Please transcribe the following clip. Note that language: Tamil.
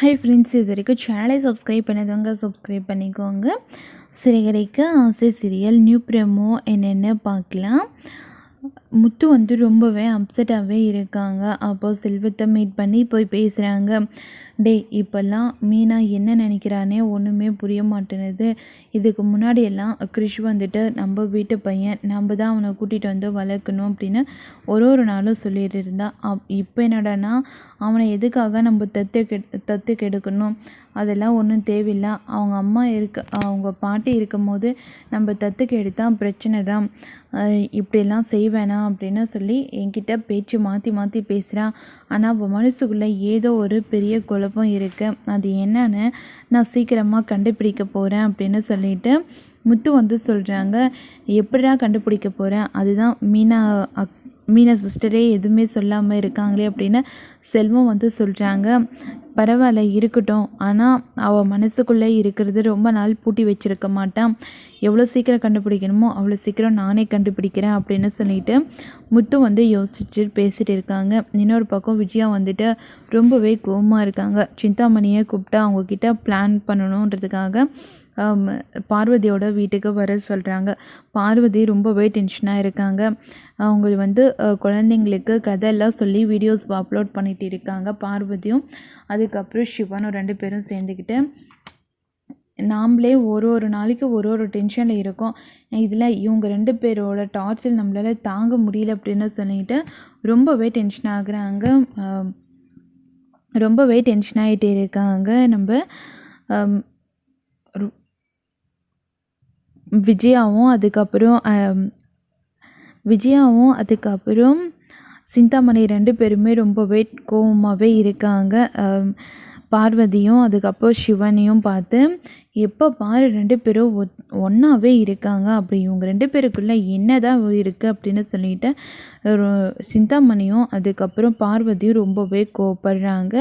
ஹை ஃப்ரெண்ட்ஸ் இது வரைக்கும் சேனலை சப்ஸ்கிரைப் பண்ணதவங்க சப்ஸ்கிரைப் பண்ணிக்கோங்க. சிறுகதைக்கு ஆசை சீரியல் நியூ ப்ரெமோ என்னென்னு பார்க்கலாம். முத்து வந்து ரொம்பவே அப்செட்டாகவே இருக்காங்க. அப்போ செல்வத்தை மீட் பண்ணி போய் பேசுகிறாங்க டேய் இப்போல்லாம் மீனா என்ன நினைக்கிறானே ஒன்றுமே புரிய மாட்டேனுது இதுக்கு முன்னாடியெல்லாம் கிறிஷ் வந்துட்டு நம்ம வீட்டு பையன் நம்ம தான் அவனை கூட்டிகிட்டு வந்து வளர்க்கணும் அப்படின்னு ஒரு ஒரு நாளும் சொல்லிட்டு இருந்தா. அப் இப்போ என்னடான்னா அவனை எதுக்காக நம்ம தத்து கெ தத்து கெடுக்கணும்? அதெல்லாம் ஒன்றும் தேவையில்லை. அவங்க அம்மா இருக்க அவங்க பாட்டி இருக்கும்போது நம்ம தத்துக்கு எடுத்தால் பிரச்சனை தான். இப்படியெல்லாம் செய்வேனா அப்படின்னு சொல்லி என்கிட்ட பேச்சு மாற்றி மாற்றி பேசுகிறான் ஆனால் அவள் மனசுக்குள்ளே ஏதோ ஒரு பெரிய குழப்பம் இருக்குது அது என்னன்னு நான் சீக்கிரமாக கண்டுபிடிக்க போகிறேன் அப்படின்னு சொல்லிட்டு முத்து வந்து சொல்கிறாங்க எப்படிடா கண்டுபிடிக்க போகிறேன் அதுதான் மீனா அக் மீனா சிஸ்டரே எதுவுமே சொல்லாமல் இருக்காங்களே அப்படின்னு செல்வம் வந்து சொல்கிறாங்க பரவாயில்ல இருக்கட்டும். ஆனால் அவள் மனசுக்குள்ளே இருக்கிறது ரொம்ப நாள் பூட்டி வச்சுருக்க மாட்டான். எவ்வளோ சீக்கிரம் கண்டுபிடிக்கணுமோ அவ்வளோ சீக்கிரம் நானே கண்டுபிடிக்கிறேன் அப்படின்னு சொல்லிட்டு முத்து வந்து யோசிச்சு பேசிகிட்டு இருக்காங்க. இன்னொரு பக்கம் விஜயா வந்துட்டு ரொம்பவே கோபமாக இருக்காங்க. சிந்தாமணியை கூப்பிட்டா அவங்கக்கிட்ட பிளான் பண்ணணுன்றதுக்காக பார்வதியோட வீட்டுக்கு வர சொல்கிறாங்க பார்வதி ரொம்பவே டென்ஷனாக இருக்காங்க. அவங்க வந்து குழந்தைங்களுக்கு கதையெல்லாம் சொல்லி வீடியோஸ் அப்லோட் பண்ணிகிட்டு இருக்காங்க பார்வதியும். அதுக்கப்புறம் சிவனும் ரெண்டு பேரும் சேர்ந்துக்கிட்டு நாம்ளே ஒரு ஒரு நாளைக்கு ஒரு ஒரு டென்ஷனில் இருக்கோம். இதில் இவங்க ரெண்டு பேரோட டார்ச்சர் நம்மளால் தாங்க முடியல அப்படின்னு சொல்லிட்டு ரொம்பவே டென்ஷன் ஆகுறாங்க. ரொம்பவே டென்ஷன் ஆகிட்டே இருக்காங்க நம்ம. விஜயாவும் அதுக்கப்புறம் விஜயாவும் அதுக்கப்புறம் சிந்தாமணி ரெண்டு பேருமே ரொம்பவே கோவமாகவே இருக்காங்க. பார்வதியும் அதுக்கப்புறம் சிவனையும் பார்த்து எப்போ பாரு ரெண்டு பேரும் ஒ ஒன்றாவே இருக்காங்க. அப்படி இவங்க ரெண்டு பேருக்குள்ளே என்ன தான் இருக்குது அப்படின்னு சொல்லிட்டு சிந்தாமணியும் அதுக்கப்புறம் பார்வதியும் ரொம்பவே கோவப்படுறாங்க.